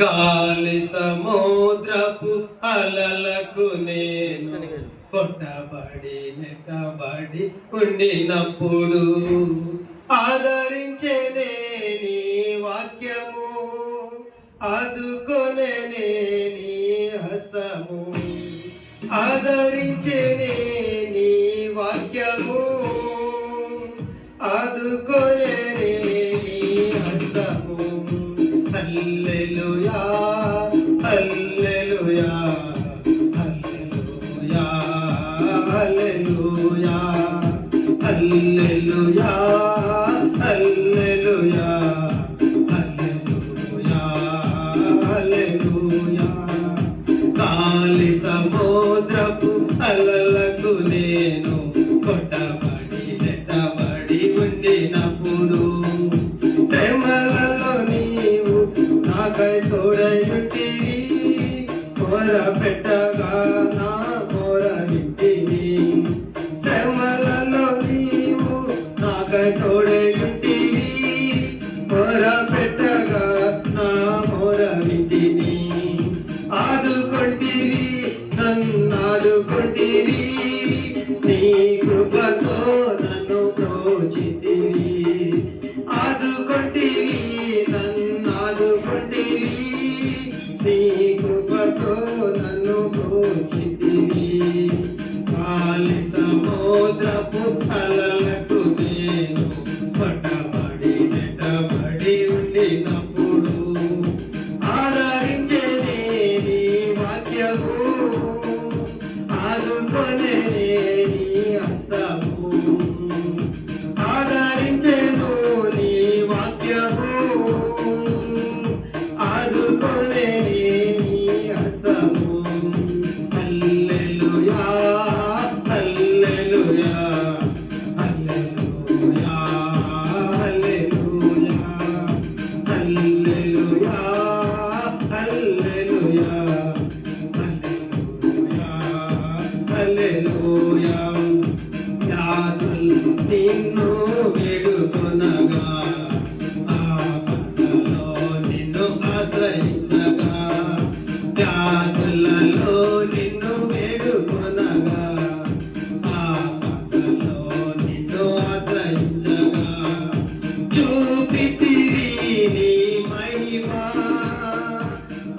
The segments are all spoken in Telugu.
గాలి సముద్రపు అలలకు నేను కొట్టబడి నెట్టబడి ఉండినప్పుడు ఆదరించే వాక్యము ఆదుకొనే నీ హస్తము. ఆదరించే కాలి సముద్రపు అలలకు నే పెట్ట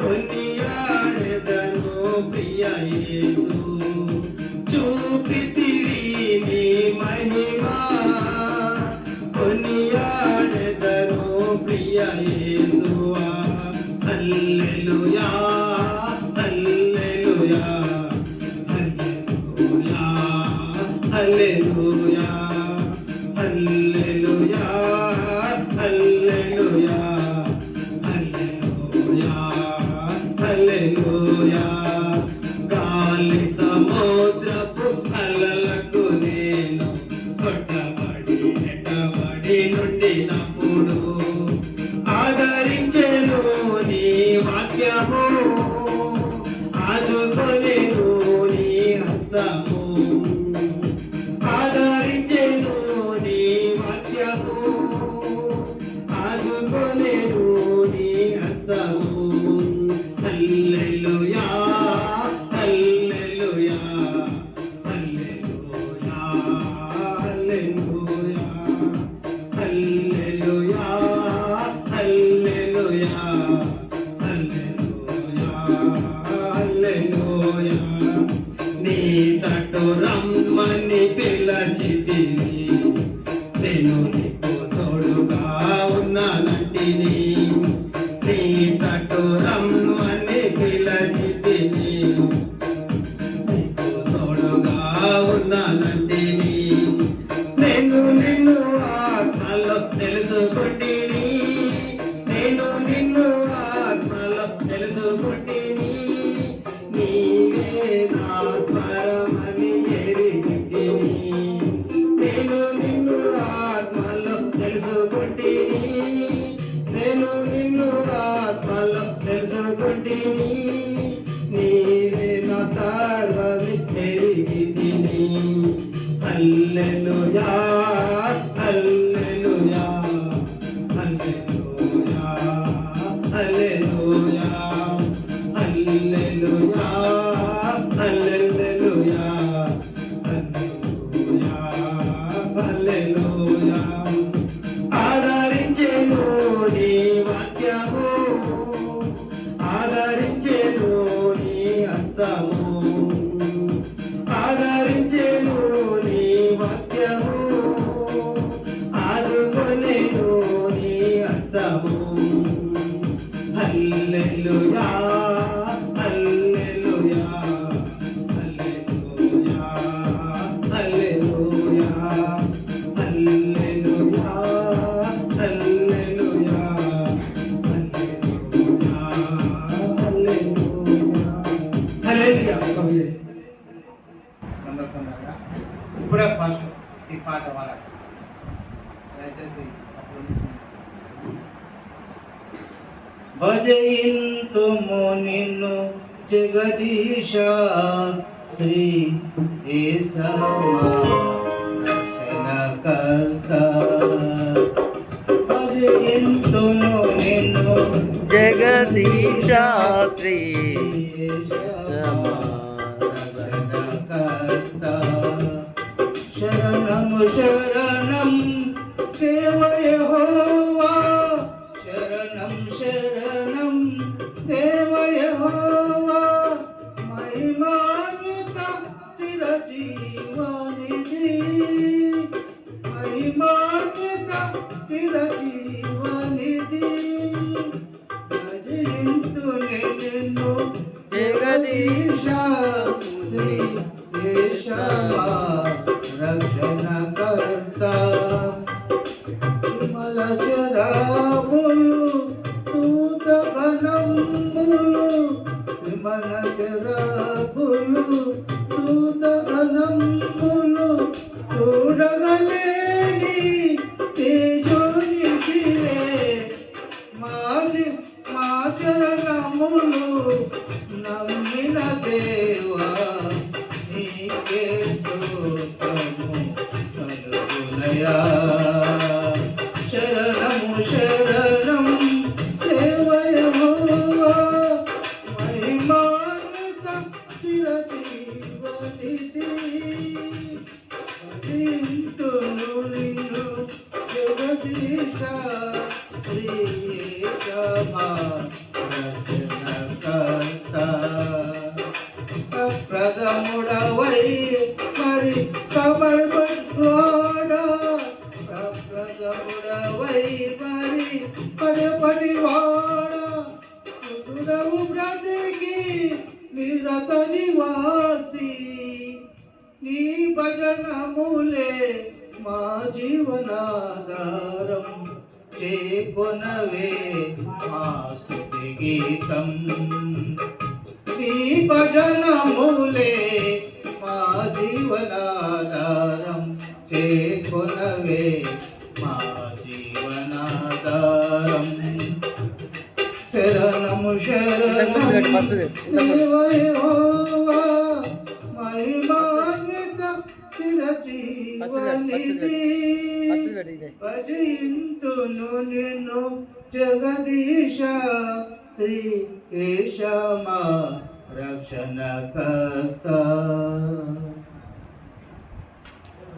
కొనియాడెదను ప్రియ యేసు. చూపితివి నీ మహిమా. కొనియాడెదను ప్రియ యేసువా. హల్లెలూయా హల్లెలూయా హల్లెలూయా హల్లెలూయా సముద్ర నేను నీకు తోడుగా ఉన్నానంటిని. నీ తటు రమ్మని పిలచితిని. నీకు తోడుగా ఉన్నానంటిని. నేను నిన్ను ఆత్మలో తెలుసుకుంటే ಮಾದರಿ ఇప్పుడే ఫస్ట్ ఈ పాట వాళ్ళ దయచేసి భజయింతుము నిన్ను జగదీశ శ్రీ రక్షణకర్త భజయింతుము నిన్ను జగదీశ శ్రీ శరణము శరణం దేవయహోవా శరణం శరణం దేవయహోవా మహిమాన్విత చిరజీవనిధి. మహిమాన్విత చిరజీవనిధి దశరాములు నిరత నివాసి నీ భజనములే మా జీవనాధారం. చేకొనవే మా స్తుతి గీతం. నీ భజనములే భజయింతును నిన్ను జగదీశ శ్రీ కేశమా రక్షణ కర్త